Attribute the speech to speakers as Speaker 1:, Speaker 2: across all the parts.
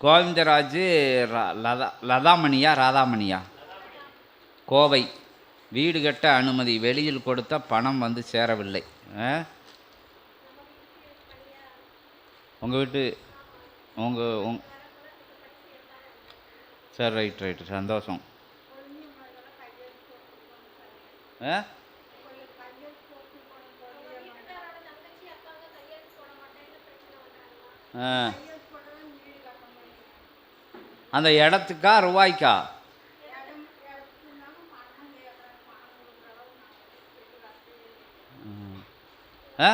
Speaker 1: கோவிந்தராஜ் லதா லதாமணியா ராதாமணியா? கோவை. வீடு கட்ட அனுமதி. வெளியில் கொடுத்த பணம் வந்து சேரவில்லை. உங்கள் வீட்டு உங்கள் உங் சரி ரைட் ரைட். சந்தோஷம். ஆ? ஆ. அந்த இடத்துக்கா ரூபாய்க்கா ஆ?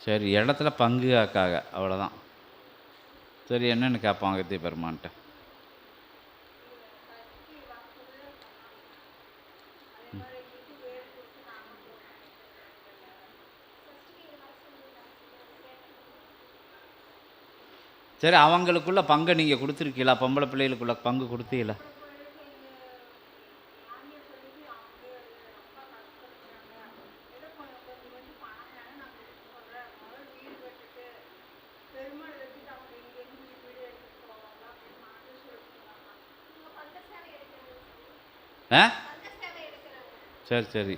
Speaker 1: சரி இடத்துல பங்கு ஆக்காக அவ்வளோதான் சரி என்னென்னு கேட்பான் அகத்திய பெருமான்ட்ட சரி அவங்களுக்குள்ள பங்கை நீங்கள் கொடுத்துருக்கீங்களா? பொம்பளை பிள்ளைகளுக்குள்ள பங்கு கொடுத்தீங்களா? ஆ? சரி சரி.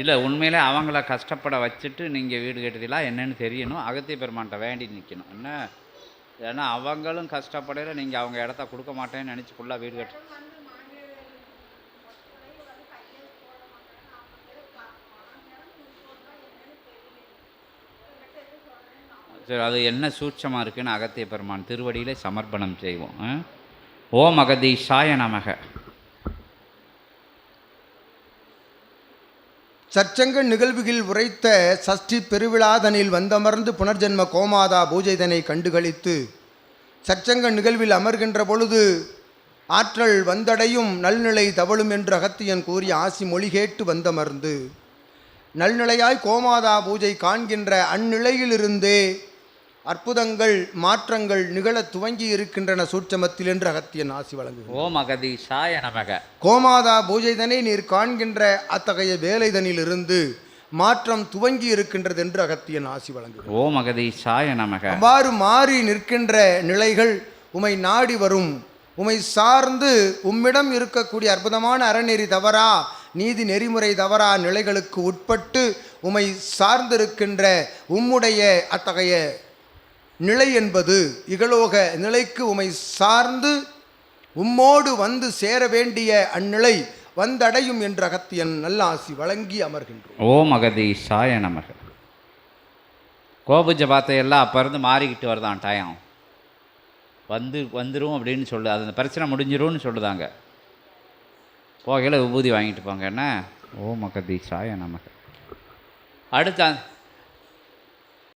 Speaker 1: இல்லை உண்மையிலே அவங்கள கஷ்டப்பட வச்சுட்டு நீங்கள் வீடு கட்டுறீங்களா? என்னென்னு தெரியணும். அகத்திய பெருமான்ட்ட வேண்டி நிற்கணும் என்ன? ஏன்னா அவங்களும் கஷ்டப்படையில நீங்கள் அவங்க இடத்த கொடுக்க மாட்டேன்னு நினச்சி ஃபுல்லாக வீடு கட்டு சரி அது என்ன சூட்சமாக இருக்குன்னு அகத்திய பெருமான் திருவடியிலே சமர்ப்பணம் செய்வோம். ஓம் அகதீஷாய நமக.
Speaker 2: சச்சங்க நிகழ்வுகள் உரைத்த சஷ்டி பெருவிழாதனில் வந்தமர்ந்து புனர்ஜென்ம கோமாதா பூஜைதனை கண்டுகளித்து சச்சங்க நிகழ்வில் அமர்கின்ற பொழுது ஆற்றல் வந்தடையும் நல்நிலை தவழும் என்று அகத்தியன் கூறி ஆசி மொழி கேட்டு வந்தமர்ந்து நல்நிலையாய் கோமாதா பூஜை காண்கின்ற அந்நிலையிலிருந்தே அற்புதங்கள் மாற்றங்கள் நிகழத் துவங்கி இருக்கின்றன சூட்சமத்தில் என்று அகத்தியன் ஆசி வழங்குகிறார்
Speaker 1: ஓம் அகதீஷாய நமக.
Speaker 2: கோமாதா பூஜைதனை நீர் காண்கின்ற அத்தகைய வேலைதனிலிருந்து மாற்றம் துவங்கி இருக்கின்றது என்று அகத்தியன் ஆசி வழங்குகிறார்
Speaker 1: ஓம் அகதீஷாய நமக.
Speaker 2: அவ்வாறு மாறி நிற்கின்ற நிலைகள் உமை நாடி வரும். உமை சார்ந்து உம்மிடம் இருக்கக்கூடிய அற்புதமான அறநெறி தவறா நீதி நெறிமுறை தவறா நிலைகளுக்கு உட்பட்டு உமை சார்ந்திருக்கின்ற உம்முடைய அத்தகைய நிலை என்பது இகலோக நிலைக்கு உமை சார்ந்து உம்மோடு வந்து சேர வேண்டிய அந்நிலை வந்தடையும் என்ற அகத்தியன் நல்லாசி வழங்கி அமர்கின்றோம்.
Speaker 1: ஓம் அகதீஷாய நமக. கோபுஜ பாத்தையெல்லாம் அப்போ இருந்து மாறிக்கிட்டு வருதான் டயம். வந்து வந்துடும் அப்படின்னு சொல்லு அது அந்த பிரச்சனை முடிஞ்சிரும்னு சொல்லுதாங்க. போகையில் விபூதி வாங்கிட்டு போங்க என்ன? ஓம் சாய நமக. அடுத்த